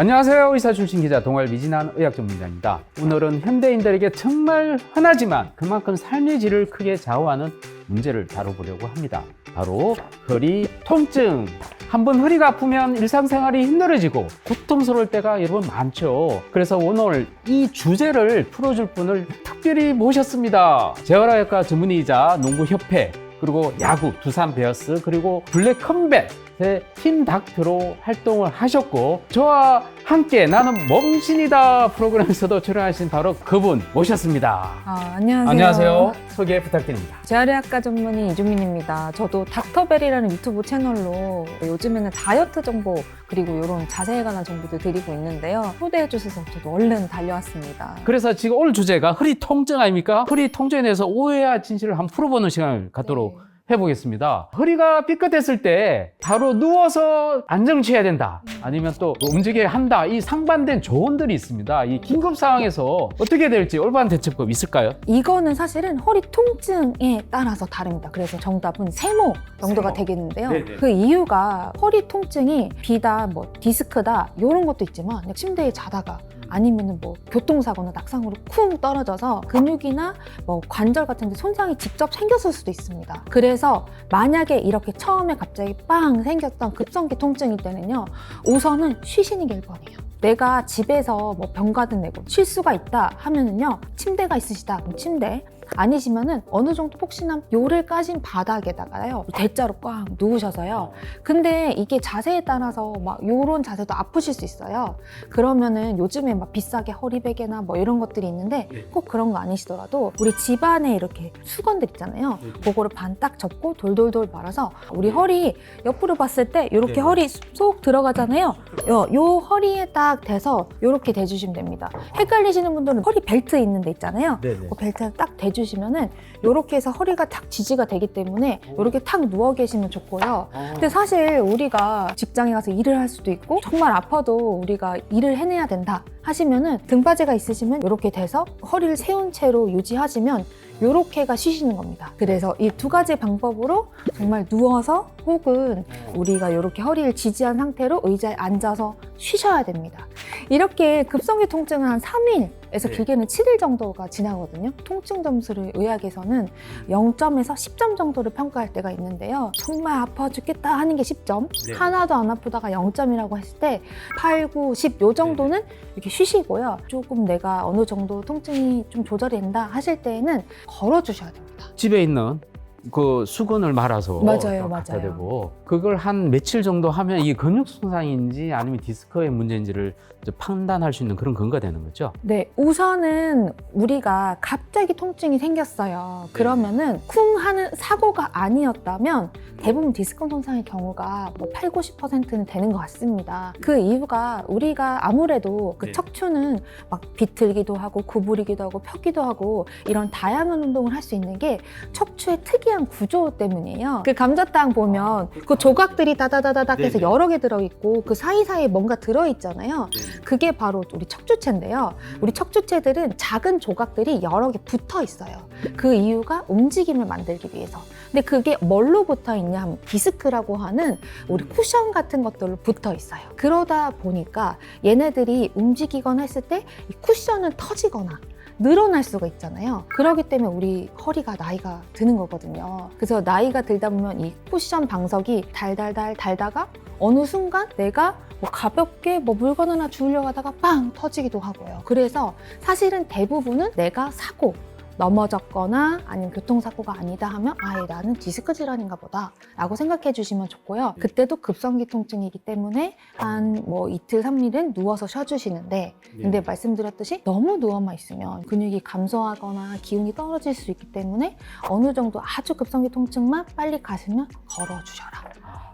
안녕하세요. 의사 출신 기자 동아일 미진한 의학 전문가입니다. 오늘은 현대인들에게 정말 흔하지만 그만큼 삶의 질을 크게 좌우하는 문제를 다뤄보려고 합니다. 바로 허리 통증. 한번 허리가 아프면 일상생활이 힘들어지고 고통스러울 때가 여러분 많죠. 그래서 오늘 이 주제를 풀어줄 분을 특별히 모셨습니다. 재활학과 전문의이자 농구협회 그리고 야구 두산 베어스 그리고 블랙 컴뱃의 팀 닥터로 활동을 하셨고 저와 함께 나는 몸신이다 프로그램에서도 출연하신 바로 그분 모셨습니다. 아, 안녕하세요. 안녕하세요. 소개 부탁드립니다. 재활의학과 전문의 이주민입니다. 저도 닥터벨이라는 유튜브 채널로 요즘에는 다이어트 정보 그리고 이런 자세에 관한 정보도 드리고 있는데요. 초대해 주셔서 저도 얼른 달려왔습니다. 그래서 지금 오늘 주제가 허리 통증 아닙니까? 허리 통증에 대해서 오해와 진실을 한번 풀어보는 시간을 갖도록 네. 해보겠습니다. 허리가 삐끗했을 때 바로 누워서 안정 취해야 된다. 아니면 또 움직여야 한다. 이 상반된 조언들이 있습니다. 이 긴급 상황에서 어떻게 될지 올바른 대처법 있을까요? 이거는 사실은 허리 통증에 따라서 다릅니다. 그래서 정답은 세모 정도가 세모. 되겠는데요. 네네. 그 이유가 허리 통증이 비다, 뭐 디스크다 이런 것도 있지만 그냥 침대에 자다가 아니면은 뭐 교통사고나 낙상으로 쿵 떨어져서 근육이나 뭐 관절 같은 데 손상이 직접 생겼을 수도 있습니다. 그래서 만약에 이렇게 처음에 갑자기 빵 생겼던 급성기 통증일 때는요. 우선은 쉬시는 게 1번이에요. 내가 집에서 뭐 병 가든 내고 쉴 수가 있다 하면은요. 침대가 있으시다. 그럼 침대. 아니시면은 어느 정도 폭신한 요를 까진 바닥에다가요. 대자로 꽉 누우셔서요. 근데 이게 자세에 따라서 막 요런 자세도 아프실 수 있어요. 그러면은 요즘에 막 비싸게 허리베개나 뭐 이런 것들이 있는데 꼭 그런 거 아니시더라도 우리 집안에 이렇게 수건들 있잖아요. 그거를 반 딱 접고 돌돌돌 말아서 우리 허리 옆으로 봤을 때 이렇게 네네. 허리 쏙 들어가잖아요. 요, 요 허리에 딱 대서 이렇게 대주시면 됩니다. 헷갈리시는 분들은 허리 벨트 있는 데 있잖아요. 네네. 그 벨트를 딱 대주 시면은 이렇게 해서 허리가 탁 지지가 되기 때문에 이렇게 탁 누워 계시면 좋고요. 근데 사실 우리가 직장에 가서 일을 할 수도 있고 정말 아파도 우리가 일을 해내야 된다 하시면은 등받이가 있으시면 이렇게 돼서 허리를 세운 채로 유지하시면 이렇게가 쉬시는 겁니다. 그래서 이 두 가지 방법으로 정말 누워서 혹은 우리가 이렇게 허리를 지지한 상태로 의자에 앉아서 쉬셔야 됩니다. 이렇게 급성기 통증은 한 3일에서 네. 길게는 7일 정도가 지나거든요. 통증 점수를 의학에서는 0점에서 10점 정도를 평가할 때가 있는데요. 정말 아파 죽겠다 하는 게 10점, 네. 하나도 안 아프다가 0점이라고 했을 때 8, 9, 10 요 정도는 이렇게 쉬시고요. 조금 내가 어느 정도 통증이 좀 조절이 된다 하실 때에는 걸어 주셔야 됩니다. 집에 있는 그 수건을 말아서 맞아요, 갖다 맞아요. 대고 그걸 한 며칠 정도 하면 이게 근육 손상인지 아니면 디스크의 문제인지를 판단할 수 있는 그런 근거가 되는 거죠. 네, 우선은 우리가 갑자기 통증이 생겼어요. 그러면은 쿵 하는 사고가 아니었다면 대부분 디스크 손상의 경우가 뭐 8, 90%는 되는 것 같습니다. 그 이유가 우리가 아무래도 그 네. 척추는 막 비틀기도 하고 구부리기도 하고 펴기도 하고 이런 다양한 운동을 할 수 있는 게 척추의 특이 한 구조 때문이에요. 그 감자탕 보면 그 조각들이 다다다다닥 해서 네네. 여러 개 들어있고 그 사이사이에 뭔가 들어있잖아요. 그게 바로 우리 척추체인데요. 우리 척추체들은 작은 조각들이 여러 개 붙어 있어요. 그 이유가 움직임을 만들기 위해서. 근데 그게 뭘로 붙어 있냐 하면 디스크라고 하는 우리 쿠션 같은 것들로 붙어 있어요. 그러다 보니까 얘네들이 움직이거나 했을 때 이 쿠션은 터지거나 늘어날 수가 있잖아요. 그렇기 때문에 우리 허리가 나이가 드는 거거든요. 그래서 나이가 들다 보면 이 쿠션 방석이 달달달 달다가 어느 순간 내가 뭐 가볍게 뭐 물건 하나 주우려고 하다가 빵 터지기도 하고요. 그래서 사실은 대부분은 내가 사고 넘어졌거나 아니면 교통사고가 아니다 하면 아예 나는 디스크 질환인가 보다 라고 생각해 주시면 좋고요. 그때도 급성기 통증이기 때문에 한 뭐 이틀, 삼일은 누워서 쉬어주시는데 근데 말씀드렸듯이 너무 누워만 있으면 근육이 감소하거나 기운이 떨어질 수 있기 때문에 어느 정도 아주 급성기 통증만 빨리 가시면 걸어주셔라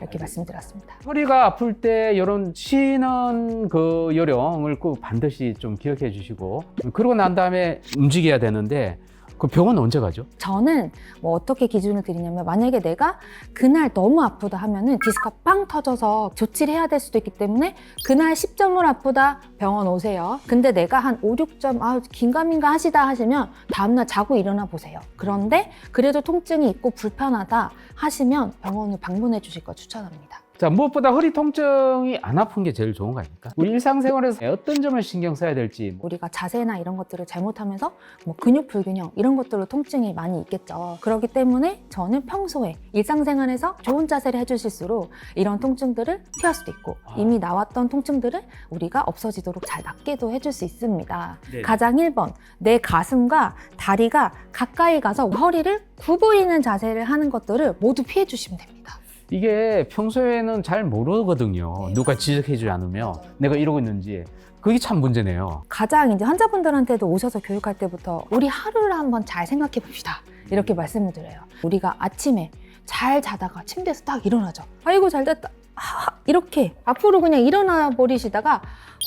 이렇게 말씀드렸습니다. 허리가 아플 때 이런 쉬는 그 요령을 꼭 반드시 좀 기억해 주시고 그러고 난 다음에 움직여야 되는데 그 병원 언제 가죠? 저는 뭐 어떻게 기준을 드리냐면 만약에 내가 그날 너무 아프다 하면은 디스크가 빵 터져서 조치를 해야 될 수도 있기 때문에 그날 10점을 아프다 병원 오세요. 근데 내가 한 5, 6점 아 긴가민가 하시다 하시면 다음날 자고 일어나 보세요. 그런데 그래도 통증이 있고 불편하다 하시면 병원을 방문해 주실 거 추천합니다. 자, 무엇보다 허리 통증이 안 아픈 게 제일 좋은 거 아닙니까? 우리 일상생활에서 어떤 점을 신경 써야 될지 우리가 자세나 이런 것들을 잘못하면서 뭐 근육 불균형 이런 것들로 통증이 많이 있겠죠. 그렇기 때문에 저는 평소에 일상생활에서 좋은 자세를 해주실수록 이런 통증들을 피할 수도 있고 아. 이미 나왔던 통증들을 우리가 없어지도록 잘 낫게도 해줄 수 있습니다. 네. 가장 1번 내 가슴과 다리가 가까이 가서 허리를 구부리는 자세를 하는 것들을 모두 피해 주시면 됩니다. 이게 평소에는 잘 모르거든요. 네. 누가 지적해주지 않으면 내가 이러고 있는지 그게 참 문제네요. 가장 이제 환자분들한테도 오셔서 교육할 때부터 우리 하루를 한번 잘 생각해 봅시다. 이렇게 말씀을 드려요. 우리가 아침에 잘 자다가 침대에서 딱 일어나죠. 아이고 잘 잤다. 아, 이렇게 앞으로 그냥 일어나 버리시다가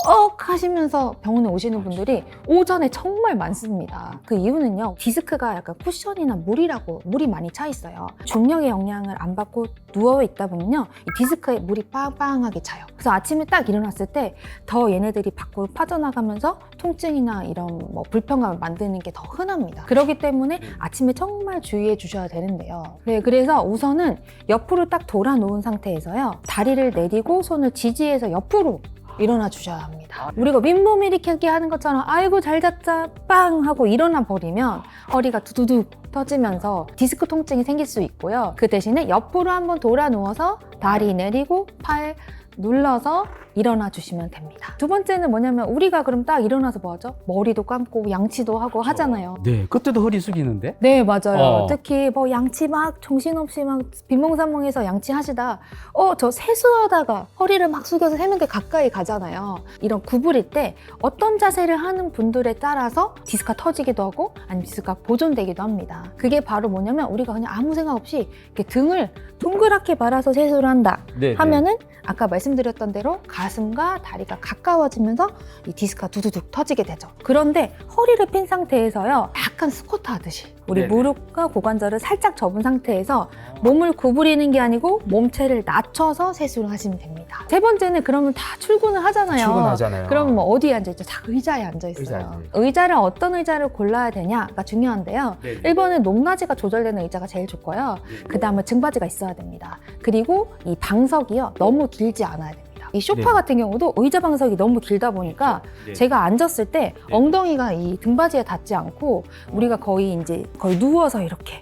억 하시면서 병원에 오시는 분들이 오전에 정말 많습니다. 그 이유는요. 디스크가 약간 쿠션이나 물이라고 물이 많이 차 있어요. 중력의 영향을 안 받고 누워 있다 보면요. 이 디스크에 물이 빵빵하게 차요. 그래서 아침에 딱 일어났을 때 더 얘네들이 밖으로 빠져나가면서 통증이나 이런 뭐 불편감을 만드는 게 더 흔합니다. 그렇기 때문에 아침에 정말 주의해 주셔야 되는데요. 네, 그래서 우선은 옆으로 딱 돌아 놓은 상태에서요. 다리를 내리고 손을 지지해서 옆으로 일어나 주셔야 합니다. 우리가 윗몸 일으키기 하는 것처럼 아이고 잘 잤자 빵 하고 일어나 버리면 허리가 두두둑 터지면서 디스크 통증이 생길 수 있고요. 그 대신에 옆으로 한번 돌아 누워서 다리 내리고 팔 눌러서 일어나 주시면 됩니다. 두 번째는 뭐냐면 우리가 그럼 딱 일어나서 뭐 하죠? 머리도 감고 양치도 하고 하잖아요. 네, 그때도 허리 숙이는데? 네, 맞아요. 어. 특히 뭐 양치 막 정신없이 막 빈몽산몽해서 양치하시다, 어, 저 세수하다가 허리를 막 숙여서 세면대 가까이 가잖아요. 이런 구부릴 때 어떤 자세를 하는 분들에 따라서 디스크가 터지기도 하고 아니면 디스크가 보존되기도 합니다. 그게 바로 뭐냐면 우리가 그냥 아무 생각 없이 이렇게 등을 동그랗게 말아서 세수를 한다 네. 하면은 아까 말씀 드렸던 대로 가슴과 다리가 가까워지면서 이 디스크가 두두둑 터지게 되죠. 그런데 허리를 핀 상태에서요, 약간 스쿼트 하듯이 우리 네네. 무릎과 고관절을 살짝 접은 상태에서 몸을 구부리는 게 아니고 몸체를 낮춰서 세수를 하시면 됩니다. 세 번째는 그러면 다 출근을 하잖아요. 출근하잖아요. 그럼 뭐 어디에 앉아 있죠? 다 의자에 앉아 있어요. 의자에. 의자를 어떤 의자를 골라야 되냐가 중요한데요. 네. 1번은 높낮이가 조절되는 의자가 제일 좋고요. 그 다음에 증바지가 있어야 됩니다. 그리고 이 방석이요 너무 길지 않아야 됩니다. 이 소파 네. 같은 경우도 의자 방석이 너무 길다 보니까 네. 제가 앉았을 때 엉덩이가 이 등받이에 닿지 않고 우리가 거의 이제 거의 누워서 이렇게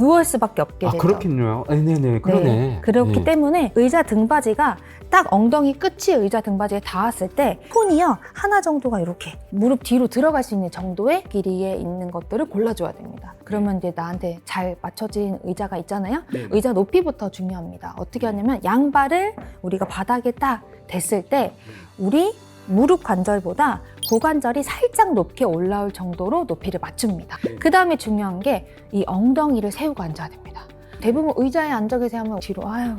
누울 수밖에 없게 아, 되죠. 그렇겠네요. 네, 네, 네. 그러네. 네, 그렇기 네. 때문에 의자 등받이가 딱 엉덩이 끝이 의자 등받이에 닿았을 때 손이요 하나 정도가 이렇게 무릎 뒤로 들어갈 수 있는 정도의 길이에 있는 것들을 골라줘야 됩니다. 그러면 이제 나한테 잘 맞춰진 의자가 있잖아요. 네. 의자 높이부터 중요합니다. 어떻게 하냐면 양발을 우리가 바닥에 딱 댔을 때 우리 무릎 관절보다 고관절이 살짝 높게 올라올 정도로 높이를 맞춥니다. 네. 그 다음에 중요한 게 이 엉덩이를 세우고 앉아야 됩니다. 대부분 의자에 앉아 계세요 하면 뒤로 아유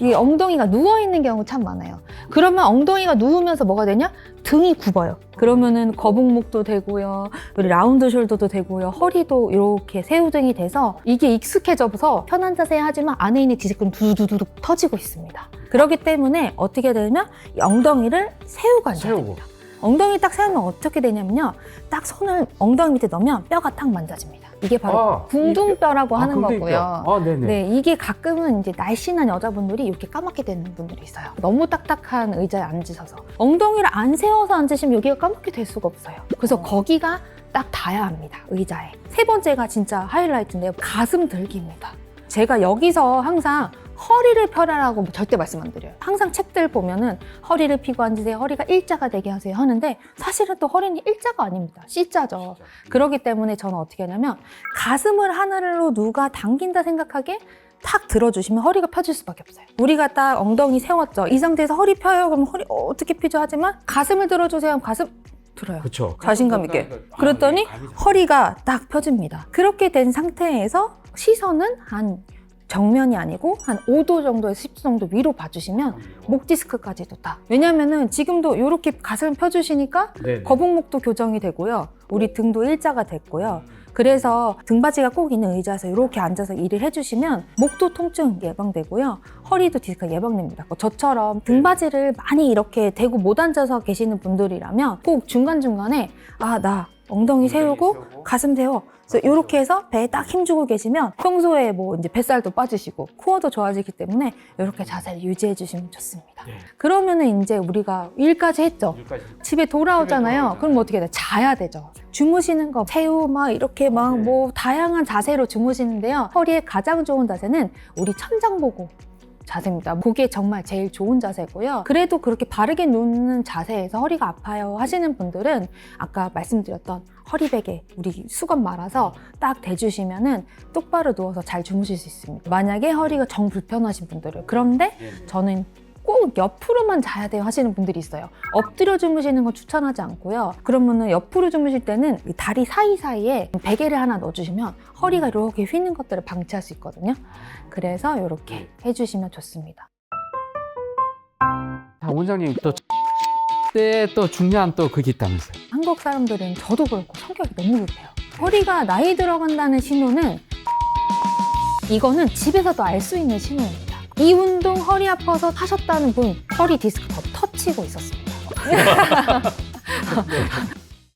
이 엉덩이가 누워 있는 경우 참 많아요. 그러면 엉덩이가 누우면서 뭐가 되냐? 등이 굽어요. 그러면은 거북목도 되고요, 우리 라운드 숄더도 되고요, 허리도 이렇게 새우등이 돼서 이게 익숙해져서 편한 자세 하지만 안에 있는 디스크는 두두두둑 터지고 있습니다. 그렇기 때문에 어떻게 되냐면 이 엉덩이를 세우고 앉아야 세우고. 엉덩이 딱 세우면 어떻게 되냐면요, 딱 손을 엉덩이 밑에 넣으면 뼈가 탁 만져집니다. 이게 바로 아, 궁둥뼈라고 아, 하는 궁둥이뼈. 거고요. 아, 네네. 네, 이게 가끔은 이제 날씬한 여자분들이 이렇게 까맣게 되는 분들이 있어요. 너무 딱딱한 의자에 앉으셔서. 엉덩이를 안 세워서 앉으시면 여기가 까맣게 될 수가 없어요. 그래서 거기가 딱 닿아야 합니다, 의자에. 세 번째가 진짜 하이라이트인데요. 가슴 들기입니다. 제가 여기서 항상 허리를 펴라라고 절대 말씀 안 드려요. 항상 책들 보면은 허리를 펴고 앉으세요. 허리가 일자가 되게 하세요. 하는데 사실은 또 허리는 일자가 아닙니다. C자죠. 그렇기 때문에 저는 어떻게 하냐면 가슴을 하늘로 누가 당긴다 생각하게 탁 들어주시면 허리가 펴질 수밖에 없어요. 우리가 딱 엉덩이 세웠죠. 이 상태에서 허리 펴요. 그럼 허리 어, 어떻게 펴죠? 하지만 가슴을 들어주세요. 하면 가슴 들어요. 그렇죠. 자신감 있게. 그랬더니 허리가 딱 펴집니다. 그렇게 된 상태에서 시선은 한 정면이 아니고 한 5도 정도에서 10도 정도 위로 봐주시면 목 디스크까지도 다. 왜냐면은 지금도 이렇게 가슴 펴주시니까 네. 거북목도 교정이 되고요. 우리 등도 일자가 됐고요. 그래서 등받이가 꼭 있는 의자에서 이렇게 앉아서 일을 해주시면 목도 통증 예방되고요. 허리도 디스크가 예방됩니다. 뭐 저처럼 등받이를 많이 이렇게 대고 못 앉아서 계시는 분들이라면 꼭 중간중간에 아, 나 엉덩이 세우고 가슴 세워. 그래서 이렇게 해서 배에 딱 힘주고 계시면 평소에 뭐 이제 뱃살도 빠지시고 코어도 좋아지기 때문에 이렇게 자세를 유지해 주시면 좋습니다. 네. 그러면은 이제 우리가 일까지 했죠. 집에 돌아오잖아요. 돌아오잖아요. 그럼 어떻게 돼? 자야 되죠. 주무시는 거 새우 막 이렇게 막 네. 뭐 다양한 자세로 주무시는데요. 허리에 가장 좋은 자세는 우리 천장 보고 자세입니다. 그게 정말 제일 좋은 자세고요. 그래도 그렇게 바르게 눕는 자세에서 허리가 아파요 하시는 분들은 아까 말씀드렸던 허리베개 우리 수건 말아서 딱 대주시면은 똑바로 누워서 잘 주무실 수 있습니다. 만약에 허리가 정 불편하신 분들은 그런데 저는 꼭 옆으로만 자야 돼요 하시는 분들이 있어요. 엎드려 주무시는 건 추천하지 않고요. 그러면은 옆으로 주무실 때는 이 다리 사이사이에 베개를 하나 넣어주시면 허리가 이렇게 휘는 것들을 방치할 수 있거든요. 그래서 이렇게 해주시면 좋습니다. 자, 원장님 또때또 중요한 또 그게 있다면서요. 한국 사람들은 저도 그렇고 성격이 너무 급해요. 허리가 나이 들어간다는 신호는 이거는 집에서도 알 수 있는 신호입니다. 이 운동 허리 아파서 하셨다는 분 허리 디스크 더 터치고 있었습니다.